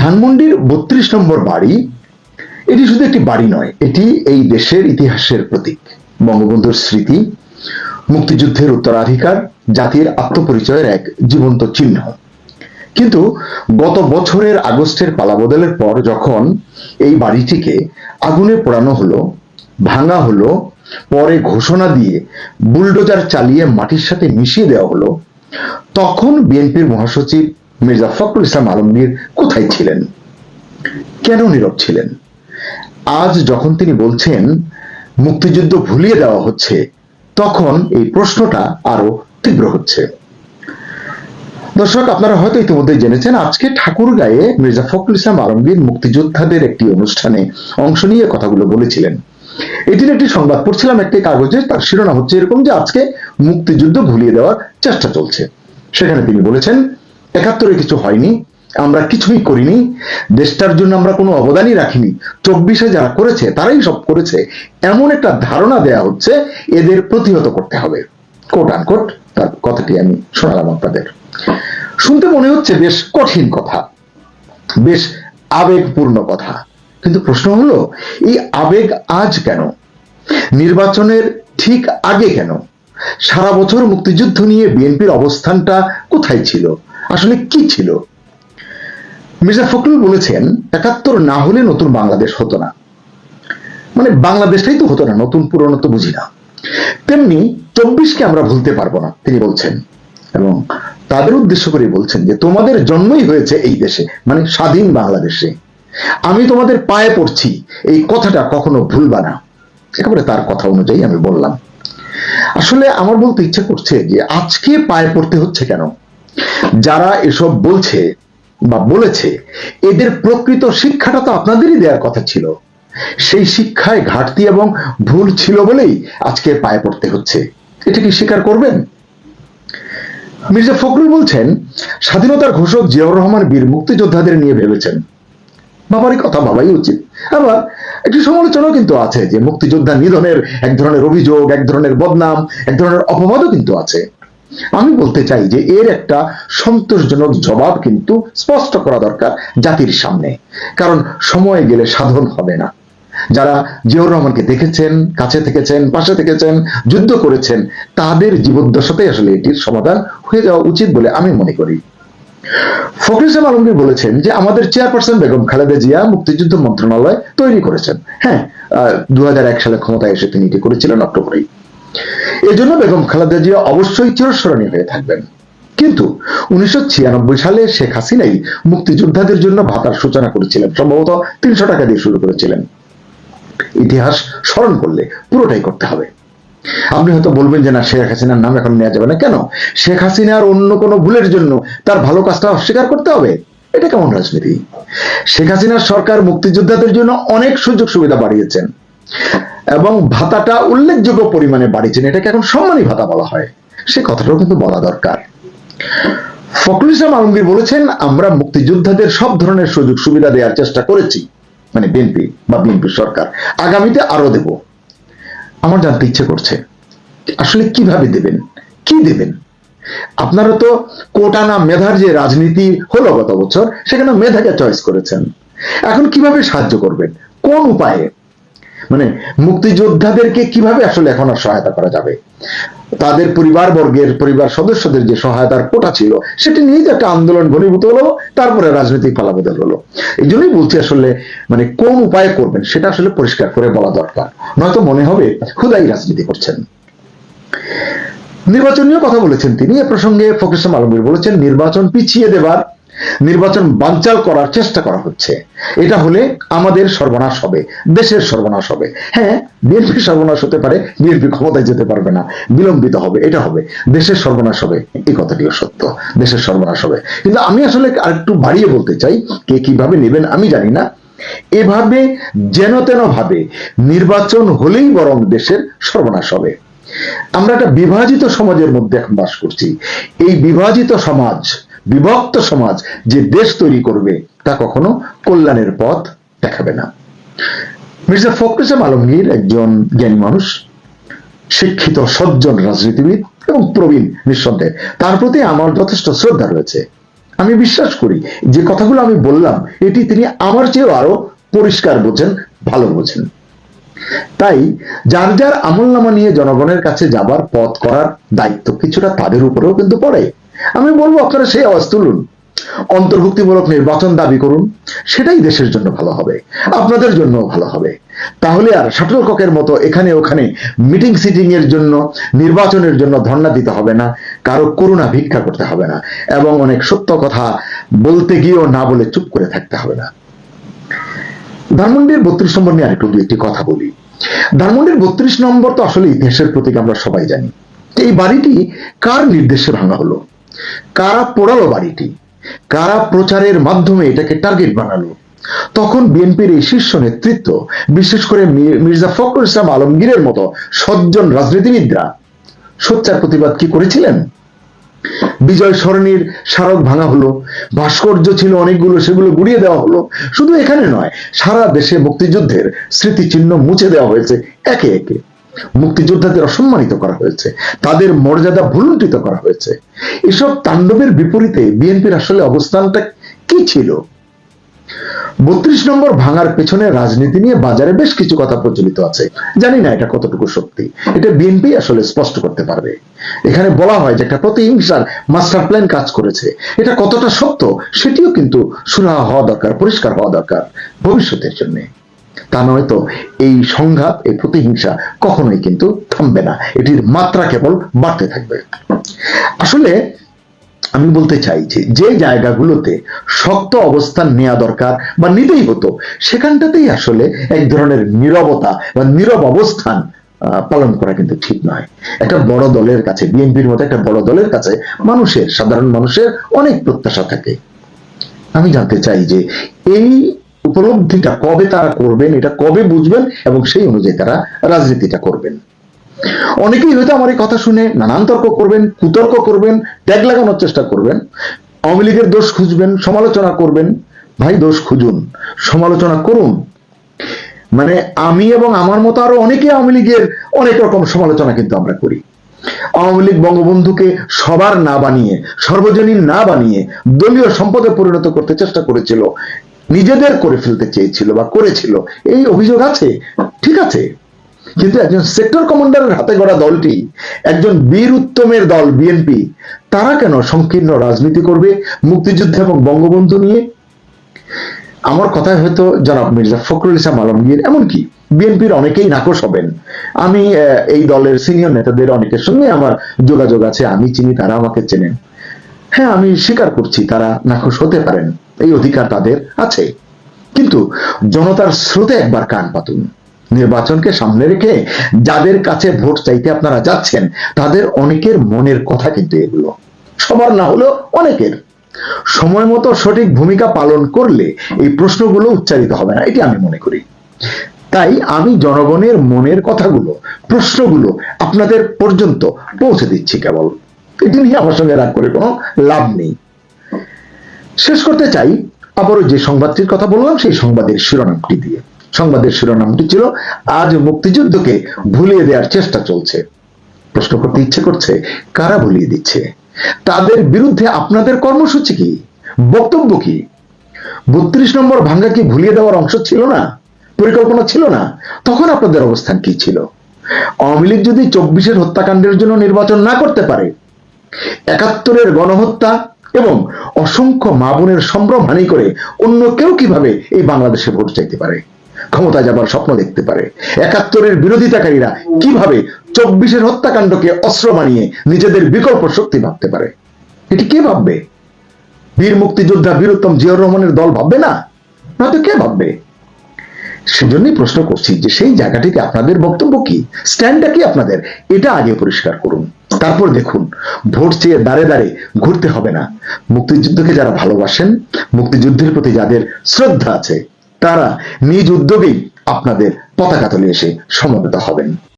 ধানমন্ডির বত্রিশ নম্বর বাড়ি, এটি শুধু একটি বাড়ি নয়, এটি এই দেশের ইতিহাসের প্রতীক। বঙ্গবন্ধুর স্মৃতি, মুক্তিযুদ্ধের উত্তরাধিকার, জাতির আত্মপরিচয়ের এক জীবন্ত চিহ্ন। কিন্তু গত বছরের আগস্টের পালাবদলের পর যখন এই বাড়িটিকে আগুনে পোড়ানো হলো, ভাঙা হলো, পরে ঘোষণা দিয়ে বুলডোজার চালিয়ে মাটির সাথে মিশিয়ে দেওয়া হলো, তখন বিএনপির মহাসচিব মির্জা ফখরুল ইসলাম আলমগীর কোথায় ছিলেন? কেন নীরব ছিলেন? আজ যখন তিনি বলছেন, মুক্তিযুদ্ধ ভুলিয়ে দেওয়া হচ্ছে, তখন এই প্রশ্নটা আরও তীব্র হচ্ছে। দর্শক, আপনারা হয়তো ইতিমধ্যে জেনেছেন, আজকে ঠাকুরগাঁয়ে মির্জা ফখরুল ইসলাম আলমগীর মুক্তিযোদ্ধাদের একটি অনুষ্ঠানে অংশ নিয়ে কথাগুলো বলেছিলেন। এটির একটি সংবাদ পড়ছিলাম একটি কাগজে, তার শিরোনাম হচ্ছে এরকম যে, আজকে মুক্তিযুদ্ধ ভুলিয়ে দেওয়ার চেষ্টা চলছে। সেখানে তিনি বলেছেন একাত্তরে কিছু হয়নি, আমরা কিছুই করিনি, দেশটার জন্য আমরা কোনো অবদানই রাখিনি। চব্বিশে যারা করেছে, তারাই সব করেছে। এমন একটা ধারণা দেয়া হচ্ছে, এদের প্রতিহত করতে হবে। কোট আনকোট তার কথাটি আমি শোনালাম আপনাদের। শুনতে মনে হচ্ছে বেশ কঠিন কথা, বেশ আবেগপূর্ণ কথা। কিন্তু প্রশ্ন হলো, এই আবেগ আজ কেন? নির্বাচনের ঠিক আগে কেন? সারা বছর মুক্তিযুদ্ধ নিয়ে বিএনপির অবস্থানটা কোথায় ছিল? আসলে কি ছিল? মির্জা ফখরুল বলেছেন, একাত্তর না হলে নতুন বাংলাদেশ হতো না। মানে বাংলাদেশটাই তো হতো না, নতুন পুরনো তো বুঝি না। তেমনি চব্বিশকে আমরা ভুলতে পারব না, তিনি বলছেন। এবং তাদের উদ্দেশ্য করে বলছেন যে, তোমাদের জন্মই হয়েছে এই দেশে মানে স্বাধীন বাংলাদেশে। আমি তোমাদের পায়ে পড়ছি, এই কথাটা কখনো ভুলবা না। একেবারে তার কথা অনুযায়ী আমি বললাম। আসলে আমার বলতে ইচ্ছে করছে যে, আজকে পায়ে পড়তে হচ্ছে কেন? যারা এসব বলছে বা বলেছে, এদের প্রকৃত শিক্ষাটা তো আপনাদেরই দেওয়ার কথা ছিল। সেই শিক্ষায় ঘাটতি এবং ভুল ছিল বলেই আজকে পায়ে পড়তে হচ্ছে। এটা কি স্বীকার করবেন? মির্জা ফখরুল বলছেন, স্বাধীনতার ঘোষক জিয়াউর রহমান বীর মুক্তিযোদ্ধাদের নিয়ে ভেবেছেন। বাবারই কথা ভাবাই উচিত। আবার একটি সমালোচনাও কিন্তু আছে যে মুক্তিযোদ্ধা নিধনের এক ধরনের অভিযোগ, এক ধরনের বদনাম, এক ধরনের অপবাদও কিন্তু আছে। আমি বলতে চাই যে এর একটা সন্তোষজনক জবাব কিন্তু স্পষ্ট করা দরকার জাতির সামনে। কারণ সময় গেলে সাধন হবে না। যারা জিয়াউর রহমানকে দেখেছেন, কাছে থেকেছেন, পাশে থেকেছেন, যুদ্ধ করেছেন, তাদের জীবদ্দশাতেই আসলে এটির সমাধান হয়ে যাওয়া উচিত বলে আমি মনে করি। ফখরুল আলমগীর বলেছেন যে আমাদের চেয়ারপারসন বেগম খালেদা জিয়া মুক্তিযুদ্ধ মন্ত্রণালয় তৈরি করেছেন। হ্যাঁ দু হাজার এক সালে ক্ষমতায় এসে তিনি এটি করেছিলেন অক্টোবরেই। এই জন্য বেগম খালেদা জিয়া অবশ্যই চিরস্মরণীয় হয়ে থাকবেন। কিন্তু উনিশশো সালে শেখ হাসিনাই মুক্তিযোদ্ধাদের জন্য ভাতার সূচনা করেছিলেন। সম্ভবত তিনশো টাকা দিয়ে শুরু করেছিলেন। ইতিহাস স্মরণ করলে পুরোটাই করতে হবে। আপনি হয়তো বলবেন যে, না, শেখ হাসিনার নাম এখন নেওয়া যাবে না। কেন? শেখ হাসিনার অন্য কোনো ভুলের জন্য তার ভালো কাজটা অস্বীকার করতে হবে? এটা কেমন রাজনীতি? শেখ হাসিনার সরকার মুক্তিযোদ্ধাদের জন্য অনেক সুযোগ সুবিধা বাড়িয়েছেন। এবং ভাতাটা উল্লেখযোগ্য পরিমাণে বাড়িয়েছেন। এটাকে এখন সম্মানী ভাতা বলা হয়। সে কথাটাও কিন্তু বলা দরকার। ফখরুল ইসলাম আলমগীর বলেছেন, আমরা মুক্তিযোদ্ধাদের সব ধরনের সুযোগ সুবিধা দেওয়ার চেষ্টা করেছি। মানে বিএনপি বা বিএনপি সরকার। আগামীতে আরও দেব। আমার জানতে ইচ্ছে করছে, আসলে কীভাবে দেবেন? কি দেবেন? আপনারা তো কোটা না মেধার যে রাজনীতি হলো গত বছর সেখানে মেধাকে চয়েস করেছেন। এখন কীভাবে সাহায্য করবেন? কোন উপায়ে? মানে মুক্তিযোদ্ধাদেরকে কীভাবে আসলে এখন আর সহায়তা করা যাবে? তাদের পরিবার বর্গের পরিবার সদস্যদের যে সহায়তার কোটা ছিল, সেটি নিয়েই একটা আন্দোলন ঘনীভূত হলো, তারপরে রাজনৈতিক পালাবদল হলো। এই জন্যই বলছি আসলে মানে কোন উপায়ে করবেন সেটা আসলে পরিষ্কার করে বলা দরকার। নয়তো মনে হবে খুদাই রাজনীতি করছেন। নির্বাচনীয় কথা বলেছেন তিনি। এ প্রসঙ্গে ফকির আলমগীর বলেছেন, নির্বাচন পিছিয়ে দেবার নির্বাচন বানচাল করার চেষ্টা করা হচ্ছে। এটা হলে আমাদের সর্বনাশ হবে, দেশের সর্বনাশ হবে। হ্যাঁ বিএনপি সর্বনাশ হতে পারে, বিএনপি ক্ষমতায় যেতে পারবে না, বিলম্বিত হবে, এটা হবে। দেশের সর্বনাশ হবে, এই কথাটিও সত্য, দেশের সর্বনাশ হবে। কিন্তু আমি আসলে আরেকটু বাড়িয়ে বলতে চাই, কে কীভাবে নেবেন আমি জানি না। এভাবে যেন তেন ভাবে নির্বাচন হলেই বরং দেশের সর্বনাশ হবে। আমরা একটা বিভাজিত সমাজের মধ্যে এখন বাস করছি। এই বিভাজিত সমাজ বিভক্ত সমাজ যে দেশ তৈরি করবে, তা কখনো কল্যাণের পথ দেখাবে না। মির্জা ফখরুল ইসলাম আলমগীর একজন জ্ঞানী মানুষ, শিক্ষিত, সজ্জন রাজনীতিবিদ এবং প্রবীণ নিঃসন্দেহে। তার প্রতি আমার যথেষ্ট শ্রদ্ধা রয়েছে। আমি বিশ্বাস করি, যে কথাগুলো আমি বললাম, এটি তিনি আমার চেয়েও আরও পরিষ্কার বোঝেন, ভালো বোঝেন। তাই যার যার আমলনামা নিয়ে জনগণের কাছে যাবার পথ করার দায়িত্ব কিছুটা তাদের উপরেও কিন্তু পড়ে। আমি বলব আপনারা সেই আওয়াজ তুলুন। অন্তর্ভুক্তিমূলক নির্বাচন দাবি করুন, সেটাই দেশের জন্য ভালো হবে, আপনাদের জন্য ভালো হবে। তাহলে আর শাটল ককের মতো এখানে ওখানে মিটিং সিটিং এর জন্য, নির্বাচনের জন্য ধর্ণা দিতে হবে না, কারও করুণা ভিক্ষা করতে হবে না, এবং অনেক সত্য কথা বলতে গিয়েও না বলে চুপ করে থাকতে হবে না। ধানমন্ডির বত্রিশ নম্বর নিয়ে আরেকটু একটি কথা বলি। ধানমন্ডির বত্রিশ নম্বর তো আসলে ইতিহাসের প্রতীক আমরা সবাই জানি। এই বাড়িটি কার নির্দেশে ভাঙা হলো? কারা পোড়ালো বাড়িটি? কারা প্রচারের মাধ্যমে এটাকে টার্গেট বানালো? তখন বিএনপির এই শীর্ষ নেতৃত্ব, বিশেষ করে মির্জা ফখরুল ইসলাম আলমগীরের মতো সজ্জন রাজনীতিবিদরা, সোচ্চার প্রতিবাদ কি করেছিলেন? বিজয় সরণির স্মারক ভাঙা হলো, ভাস্কর্য ছিল অনেকগুলো, সেগুলো গুড়িয়ে দেওয়া হলো। শুধু এখানে নয়, সারা দেশে মুক্তিযুদ্ধের স্মৃতিচিহ্ন মুছে দেওয়া হয়েছে একে একে। মুক্তিযোদ্ধাদের অসম্মানিত করা হয়েছে, তাদের মর্যাদা ভুলুণ্ঠিত করা হয়েছে। এসব তাণ্ডবের বিপরীতে বিএনপির আসলে অবস্থানটা কি ছিল? বত্রিশ নম্বর ভাঙার পেছনে রাজনীতি নিয়ে বাজারে বেশ কিছু কথা প্রচলিত আছে। জানি না এটা কতটুকু সত্যি। এটা বিএনপি আসলে স্পষ্ট করতে পারবে। এখানে বলা হয় যে একটা প্রতিহিংসার মাস্টার প্ল্যান কাজ করেছে। এটা কতটা সত্য সেটিও কিন্তু সুরাহা হওয়া দরকার, পরিষ্কার হওয়া দরকার ভবিষ্যতের জন্য। তা নয় তো, এই সংঘাত, এই প্রতিহিংসা কখনোই কিন্তু থামবে না। এটির মাত্রা কেবল বাড়তে থাকবে। আসলে আমি বলতে চাই যে যে জায়গাগুলোতে শক্ত অবস্থান নেওয়া দরকার বা নিতেই হতো, সেখানটাতেই আসলে এক ধরনের নীরবতা বা নীরব অবস্থান পালন করা কিন্তু ঠিক নয়। একটা বড় দলের কাছে, বিএনপির মতো একটা বড় দলের কাছে মানুষের, সাধারণ মানুষের অনেক প্রত্যাশা থাকে। আমি জানতে চাই যে, এই উপলব্ধিটা কবে তারা করবেন, এটা কবে বুঝবেন এবং সেই অনুযায়ী তারা রাজনীতিটা করবেন। অনেকেই হয়তো আমার এই কথা শুনে নানান তর্ক করবেন, কুতর্ক করবেন, ট্যাগ লাগানোর চেষ্টা করবেন, আওয়ামী লীগের দোষ খুঁজবেন, সমালোচনা করবেন। ভাই, দোষ খুঁজুন, সমালোচনা করুন। মানে আমি এবং আমার মতো আরও অনেকে আওয়ামী লীগের অনেক রকম সমালোচনা কিন্তু আমরা করি। আওয়ামী লীগ বঙ্গবন্ধুকে সবার না বানিয়ে, সর্বজনীন না বানিয়ে দলীয় সম্পদে পরিণত করতে চেষ্টা করেছিল। নিজেদের করে ফেলতে চেয়েছিল বা করেছিল। এই অভিযোগ আছে? ঠিক আছে। কিন্তু একজন সেক্টর কমান্ডারের হাতে গড়া দলটি, একজন বীর উত্তমের দল বিএনপি তারা কেন সংকীর্ণ রাজনীতি করবে, মুক্তিযুদ্ধ এবং বঙ্গবন্ধু নিয়ে? আমার কথায় হয়তো জনাব মির্জা ফখরুল ইসলাম আলমগীর, এমনকি বিএনপির অনেকেই নাকশ হবেন। আমি এই দলের সিনিয়র নেতাদের অনেকের সঙ্গে আমার যোগাযোগ আছে, আমি চিনি, তারা আমাকে চেনেন। হ্যাঁ আমি স্বীকার করছি, তারা নাকশ হতে পারেন। এই অধিকার তাদের আছে। কিন্তু জনতার স্রোতে একবার কান পাতুন। নির্বাচনকে সামনে রেখে যাদের কাছে ভোট চাইতে আপনারা যাচ্ছেন, তাদের অনেকের মনের কথা কিন্তু এগুলো। সবার না হলেও অনেকের। সময় মতো সঠিক ভূমিকা পালন করলে এই প্রশ্নগুলো উচ্চারিত হবে না, এটি আমি মনে করি। তাই আমি জনগণের মনের কথাগুলো, প্রশ্নগুলো আপনাদের পর্যন্ত পৌঁছে দিচ্ছি কেবল। এটি নিয়ে আমার সঙ্গে রাগ করে কোনো লাভ নেই। শেষ করতে চাই আবারও যে সংবাদটির কথা বললাম, সেই সংবাদের শিরোনামটি দিয়ে। সংবাদের শিরোনামটি ছিল, আজ মুক্তিযুদ্ধকে ভুলিয়ে দেওয়ার চেষ্টা চলছে। প্রশ্ন করতে ইচ্ছে করছে, কারা ভুলিয়ে দিচ্ছে? তাদের বিরুদ্ধে আপনাদের কর্মসূচি কি? বক্তব্য কি? বত্রিশ নম্বর ভাঙ্গা কি ভুলিয়ে দেওয়ার অংশ ছিল না? পরিকল্পনা ছিল না? তখন আপনাদের অবস্থান কি ছিল? আওয়ামী লীগ যদি চব্বিশের হত্যাকাণ্ডের জন্য নির্বাচন না করতে পারে, একাত্তরের গণহত্যা এবং অসংখ্য মা বোনের সম্ভ্রম হানি করে অন্য কেউ কীভাবে এই বাংলাদেশে ভোট চাইতে পারে? ক্ষমতা যাবার স্বপ্ন দেখতে পারে। একাত্তরের বিরোধিতাকারীরা কীভাবে চব্বিশের হত্যাকাণ্ডকে অস্ত্র বানিয়ে নিজেদের বিকল্প শক্তি ভাবতে পারে? এটি কে ভাববে? বীর মুক্তিযোদ্ধা বীরোত্তম জিয়র রহমানের দল ভাববে না? নয়তো কে ভাববে? সেজন্যই প্রশ্ন করছি যে সেই জায়গাটিতে আপনাদের বক্তব্য কি? স্ট্যান্ডটা কি আপনাদের? এটা আগে পরিষ্কার করুন। তারপর দেখুন, ভোট চেয়ে দাঁড়ে দাঁড়ে ঘুরতে হবে না। মুক্তিযুদ্ধকে যারা ভালোবাসেন, মুক্তিযুদ্ধের প্রতি যাদের শ্রদ্ধা আছে, তারা নিজ উদ্যোগেই আপনাদের পতাকা তলে এসে সমবেত হবেন।